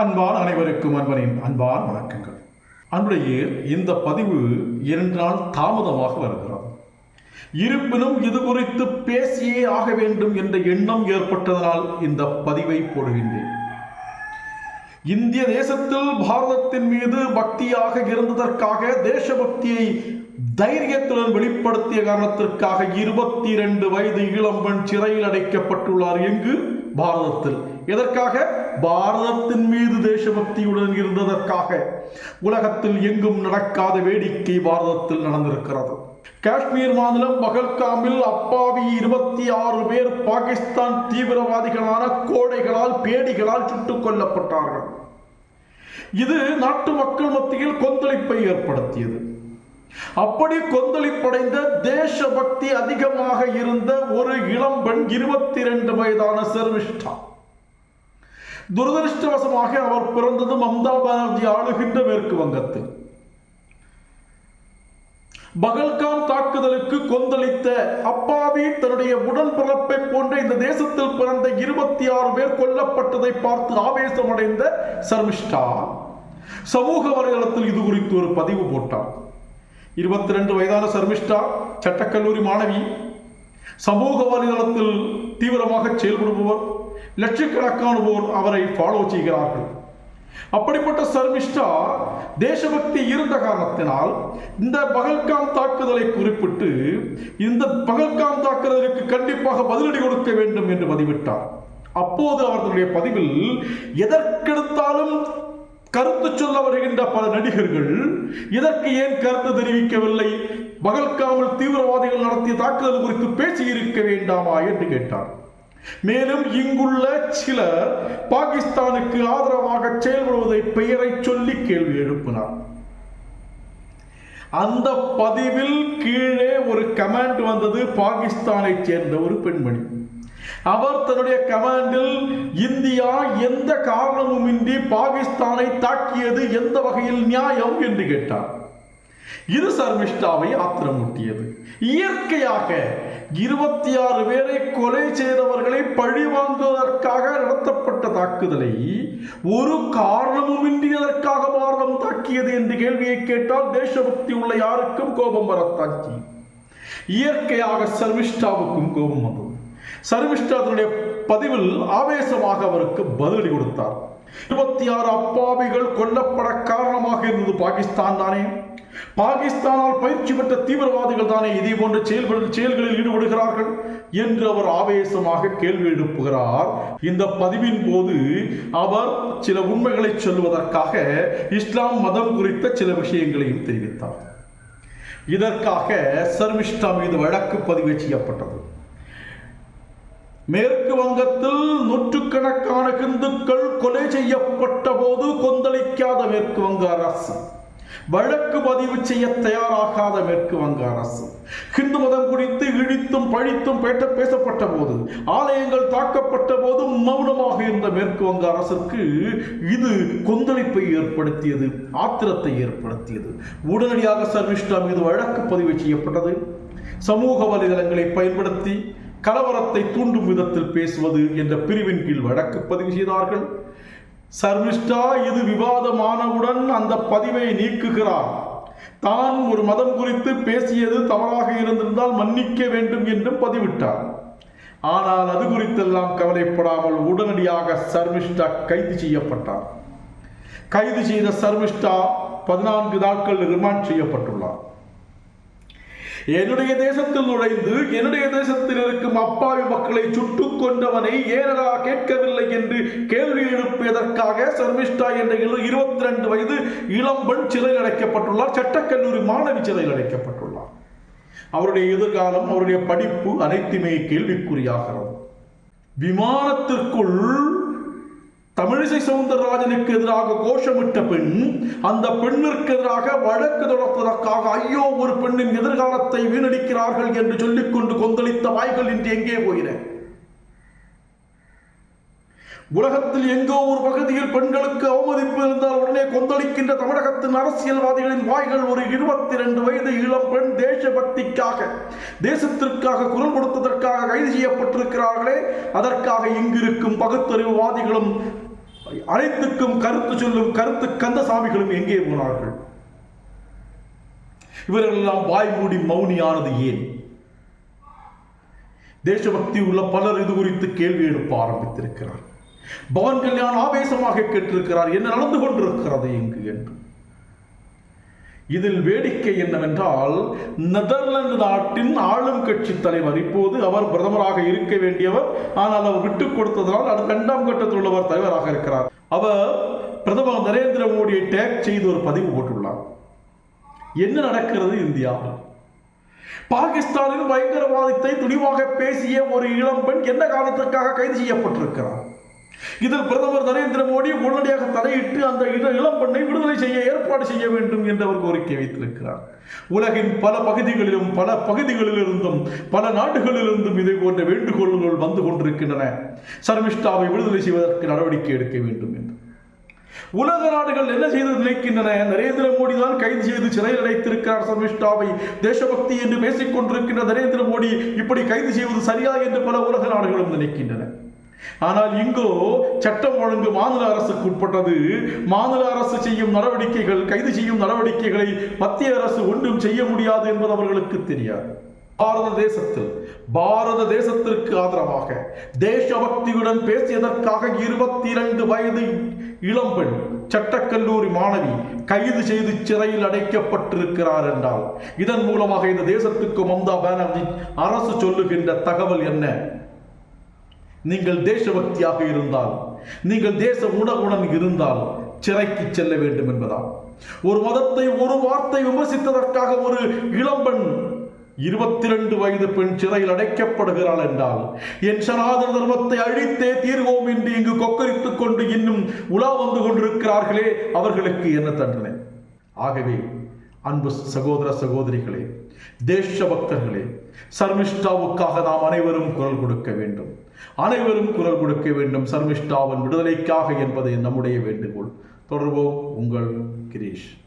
அன்பான் அனைவருக்கும் அன்பனின் அன்பான் வணக்கங்கள். அன்புடைய இந்த பதிவு இரண்டு நாள் தாமதமாக வருகிறது. இருப்பினும் இது குறித்து பேசியே ஆக வேண்டும் என்ற எண்ணம் ஏற்பட்டதனால் இந்த பதிவை போடுகின்றேன். இந்திய தேசத்தில் பாரதத்தின் மீது பக்தியாக இருந்ததற்காக தேசபக்தியை தைரியத்துடன் வெளிப்படுத்திய காரணத்திற்காக இருபத்தி இரண்டு வயது இளம்பெண் சிறையில் அடைக்கப்பட்டுள்ளார் எங்கு? பாரதத்தில். எதற்காக? பாரதத்தின் மீது தேசபக்தியுடன் இருந்ததற்காக. உலகத்தில் எங்கும் நடக்காத வேடிக்கை பாரதத்தில் நடந்திருக்கிறது. காஷ்மீர் மாநிலம் பகல்காமில் அப்பாவி இருபத்தி ஆறு பேர் பாகிஸ்தான் தீவிரவாதிகளான கோடைகளால் பேடிகளால் சுட்டுக் கொல்லப்பட்டார்கள். இது நாட்டு மக்கள் மத்தியில் கொந்தளிப்பை ஏற்படுத்தியது. அப்படி கொந்தளிப்படைந்த தேசபக்தி அதிகமாக இருந்த ஒரு இளம்பெண் இருபத்தி இரண்டு வயதான சர்விஷ்டா துரதிருஷ்டவசமாக அவர் பிறந்தது மம்தா பானர்ஜி ஆளுகின்ற மேற்கு வங்கத்தில். பகல்காம் தாக்குதலுக்கு கொந்தளித்த அப்பாவி தன்னுடைய உடன்பிறப்பை போன்ற இந்த தேசத்தில் பிறந்த இருபத்தி ஆறு பேர் கொல்லப்பட்டதை பார்த்து ஆவேசமடைந்த சர்மிஷ்டா. சமூக வலைதளத்தில் இது குறித்து ஒரு பதிவு போட்டார் இருபத்தி ரெண்டு வயதான சர்மிஷ்டா சட்டக்கல்லூரி மாணவி. சமூக வலைதளத்தில் தீவிரமாக செயல்படுபவர் லட்சக்கணக்கானோர் அவரை ஃபாலோ செய்கிறார்கள். அப்படிப்பட்ட சர்மிஷ்டா தேசபக்தி இருந்த காரணத்தினால் இந்த பகல்காம் தாக்குதலை குறிப்பிட்டு இந்த பகல்காம் தாக்குதலுக்கு கண்டிப்பாக பதிலடி கொடுக்க வேண்டும் என்று பதிவிட்டார். அப்போது அவர்களுடைய பதிவில் எதற்கெடுத்தாலும் கருத்து சொல்ல வருகின்ற பல நடிகர்கள் இதற்கு ஏன் கருத்து தெரிவிக்கவில்லை? பகல்காமல் தீவிரவாதிகள் நடத்திய தாக்குதல் குறித்து பேசியிருக்க வேண்டாமா என்று கேட்டார். மேலும் இங்குள்ள சிலர் பாகிஸ்தானுக்கு ஆதரவாக செயல்படுவதை பெயரை சொல்லி கேள்வி எழுப்பினார். அந்த பதிவில் கீழே ஒரு கமெண்ட் வந்தது பாகிஸ்தானை சேர்ந்த ஒரு பெண்மணி. அவர் தன்னுடைய கமாண்டில் இந்தியா எந்த காரணமுமின்றி பாகிஸ்தானை தாக்கியது எந்த வகையில் நியாயம் என்று கேட்டார். இது சர்மிஷ்டாவை ஆத்திரமூட்டியது. இயற்கையாக இருபத்தி ஆறு பேரை கொலை செய்தவர்களை பழிவாங்குவதற்காக நடத்தப்பட்ட தாக்குதலை ஒரு காரணமுமின்றி அதற்காக பாரதம் தாக்கியது என்று கேள்வியை கேட்டால் தேசபக்தி உள்ள யாருக்கும் கோபம் வரத்தாக்கி இயற்கையாக சர்மிஷ்டாவுக்கும் கோபம் வந்தது. சர்மிஷ்டா தன்னுடைய பதிவில் ஆவேசமாக அவருக்கு பதிலடி கொடுத்தார். இருபத்தி ஆறு அப்பாவிகள் கொல்லப்பட காரணமாக இருந்தது பாகிஸ்தான் தானே? பாகிஸ்தானால் பயிற்சி பெற்ற தீவிரவாதிகள் தானே இதே போன்ற செயல்களில் செயல்களில் ஈடுபடுகிறார்கள் என்று அவர் ஆவேசமாக கேள்வி எழுப்புகிறார். இந்த பதிவின் போது அவர் சில உண்மைகளை சொல்வதற்காக இஸ்லாம் மதம் குறித்த சில விஷயங்களையும் தெரிவித்தார். இதற்காக சர்மிஷ்டா மீது வழக்கு பதிவு செய்யப்பட்டது. மேற்கு வங்கத்தில் நூற்றுக்கணக்கான இந்துக்கள் கொலை செய்யப்பட்ட போது கொந்தளிக்காத மேற்கு வங்க அரசு. வழக்கு பதிவு செய்ய தயாராகாத மேற்கு வங்க அரசு. ஹிந்து மதம் குறித்து இழித்தும் பழித்தும் பேட்ட பேசப்பட்ட போது ஆலயங்கள் தாக்கப்பட்ட போது மௌனமாக இருந்த மேற்கு வங்க அரசுக்கு இது கொந்தளிப்பை ஏற்படுத்தியது ஆத்திரத்தை ஏற்படுத்தியது. உடனடியாக சர்மிஷ்டா மீது வழக்கு பதிவு செய்யப்பட்டது. சமூக வலைதளங்களை பயன்படுத்தி கலவரத்தை தூண்டும் விதத்தில் பேசுவது என்ற பிரிவின் கீழ் வழக்கு பதிவு செய்தார்கள். சர்மிஷ்டா இது விவாதமானவுடன் அந்த பதிவை நீக்குகிறார். தான் ஒரு மதம் குறித்து பேசியது தவறாக இருந்திருந்தால் மன்னிக்க வேண்டும் என்றும் பதிவிட்டார். ஆனால் அது குறித்தெல்லாம் கவலைப்படாமல் உடனடியாக சர்மிஷ்டா கைது செய்யப்பட்டார். கைது செய்த சர்மிஷ்டா பதினான்கு நாட்கள் ரிமாண்ட் செய்யப்பட்டுள்ளார். என்னுடைய தேசத்தில் நுழைந்து என்னுடைய தேசத்தில் இருக்கும் அப்பாவி மக்களை சுட்டு கொண்டவனை ஏனடா கேட்கவில்லை என்று கேள்வி எழுப்பியதற்காக சர்மிஷ்டா என்ற இருபத்தி ரெண்டு வயது இளம்பெண் சிறையில் அடைக்கப்பட்டுள்ளார். சட்டக்கல்லூரி மாணவி சிறையில் அடைக்கப்பட்டுள்ளார். அவருடைய எதிர்காலம் அவருடைய படிப்பு அனைத்துமே கேள்விக்குறியாகிறது. விமானத்திற்குள் தமிழிசை சவுந்தரராஜனுக்கு எதிராக கோஷமிட்ட பெண் அந்த பெண்ணிற்கு எதிராக வழக்கு தொடர்ப்பதற்காக ஐயோ ஒரு பெண்ணின் எதிர்காலத்தை வீணடிக்கிறார்கள் என்று சொல்லிக்கொண்டு கொந்தளித்த வாய்கள் இன்று எங்கே போயின? உலகத்தில் எங்கோ ஒரு பகுதியில் பெண்களுக்கு அவமதிப்பு இருந்தால் உடனே கொந்தளிக்கின்ற தமிழகத்தின் அரசியல்வாதிகளின் வாய்கள் ஒரு இருபத்தி இரண்டு வயது இளம் பெண் தேசபக்திக்காக தேசத்திற்காக குரல் கொடுத்ததற்காக கைது செய்யப்பட்டிருக்கிறார்களே அதற்காக இங்கிருக்கும் பகுத்தறிவுவாதிகளும் அனைத்துக்கும் கருத்து சொல்லும் கருத்து கந்த சாமிகளும் எங்கே போனார்கள்? இவரெல்லாம் வாய் மூடி மௌனியானது ஏன்? தேசபக்தி உள்ள பலர் இது குறித்து கேள்வி எழுப்ப ஆரம்பித்திருக்கிறார். பவன் கல்யாண் ஆவேசமாக கேட்டிருக்கிறார் என்ன நடந்து கொண்டிருக்கிறது இங்கு என்று. இதில் வேடிக்கை என்னவென்றால் நெதர்லாந்து நாட்டின் ஆளும் கட்சி தலைவர் இப்போது அவர் பிரதமராக இருக்க வேண்டியவர் ஆனால் அவர் விட்டுக் கொடுத்ததனால் அது இரண்டாம் கட்டத்தில் உள்ளவர் தலைவராக இருக்கிறார். அவர் பிரதமர் நரேந்திர மோடியை டேக் செய்து ஒரு பதிவு போட்டுள்ளார். என்ன நடக்கிறது இந்தியாவில்? பாகிஸ்தானில் பயங்கரவாதத்தை துணிவாக பேசிய ஒரு இளம்பெண் என்ன காரணத்திற்காக கைது செய்யப்பட்டிருக்கிறார்? இதில் பிரதமர் நரேந்திர மோடி உடனடியாக தலையிட்டு அந்த இளம் பெண்ணை விடுதலை செய்ய ஏற்பாடு செய்ய வேண்டும் என்று அவர் கோரிக்கை வைத்திருக்கிறார். உலகின் பல பகுதிகளிலும் பல பகுதிகளிலிருந்தும் பல நாடுகளிலிருந்தும் இதை போன்ற வேண்டுகோள்கள் வந்து கொண்டிருக்கின்றன. சர்மிஷ்டாவை விடுதலை செய்வதற்கு நடவடிக்கை எடுக்க வேண்டும் என்று. உலக நாடுகள் என்ன செய்து நினைக்கின்றன? நரேந்திர மோடி தான் கைது செய்து சிறையில் அடைத்திருக்கிறார் சர்மிஷ்டாவை. தேசபக்தி என்று பேசிக் கொண்டிருக்கின்ற நரேந்திர மோடி இப்படி கைது செய்வது சரியா என்று பல உலக நாடுகளும் நினைக்கின்றன. ஆனால் இங்கோ சட்டம் ஒழுங்கு மாநில அரசுக்கு உட்பட்டது. மாநில அரசு செய்யும் நடவடிக்கைகள் கைது செய்யும் நடவடிக்கைகளை மத்திய அரசு ஒன்றும் செய்ய முடியாது என்பது அவர்களுக்கு தெரியாது. பாரத தேசத்தில் பாரத தேசத்திற்கு ஆதரவாக தேசபக்தியுடன் பேசியதற்காக இருபத்தி இரண்டு வயது இளம்பெண் சட்டக்கல்லூரி மாணவி கைது செய்து சிறையில் அடைக்கப்பட்டிருக்கிறார் என்றால் இதன் மூலமாக இந்த தேசத்துக்கு மம்தா பானர்ஜி அரசு சொல்லுகின்ற தகவல் என்ன? நீங்கள் தேசபக்தியாக இருந்தால் நீங்கள் தேச உணவுடன் இருந்தால் சிறைக்கு செல்ல வேண்டும் என்பதால் ஒரு மதத்தை ஒரு வார்த்தை விமர்சித்ததற்காக ஒரு இளம்பெண் இருபத்தி ரெண்டு வயது பெண் சிறையில் அடைக்கப்படுகிறாள் என்றால் என் சனாதன தர்மத்தை அழித்தே தீர்வோம் என்று இங்கு கொக்கரித்துக் கொண்டு இன்னும் உலா வந்து கொண்டிருக்கிறார்களே அவர்களுக்கு என்ன தண்டனை? ஆகவே அன்பு சகோதர சகோதரிகளே தேசபக்தர்களே சர்மிஷ்டாவுக்காக நாம் அனைவரும் குரல் கொடுக்க வேண்டும். அனைவரும் குரல் கொடுக்க வேண்டும். சர்மிஷ்டாவின் விடுதலைக்காக என்பது நம்முடைய வேண்டுகோள். தொடர்வோம் உங்கள் கிரீஷ்.